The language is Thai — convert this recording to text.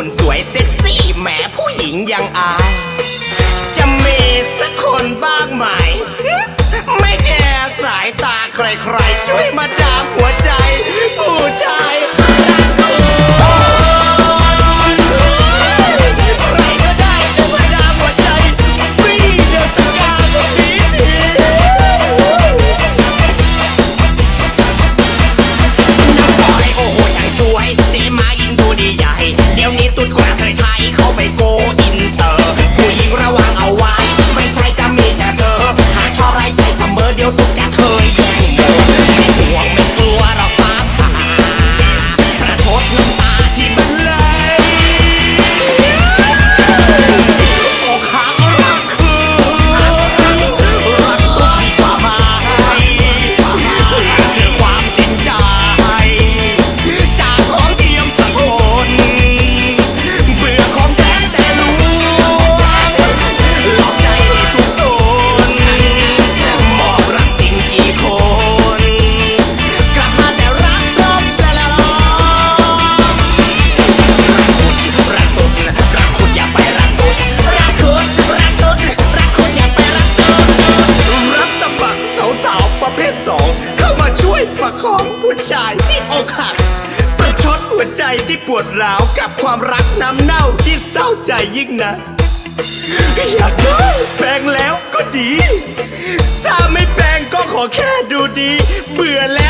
่นสวยเซ็กซี่แหมผู้หญิงยังอาย จะมีสักคนบ้างไหม ไม่แย่สายตาใครๆ ช่วยมาดามหัวใจ ผู้ชาย ปวดร้าวกับความรักน้ำเน่าที่เศร้าใจยิ่งนะอยากด้แปลงแล้วก็ดี ถ้าไม่แปลงก็ขอแค่ดูดี เบื่อแล้ว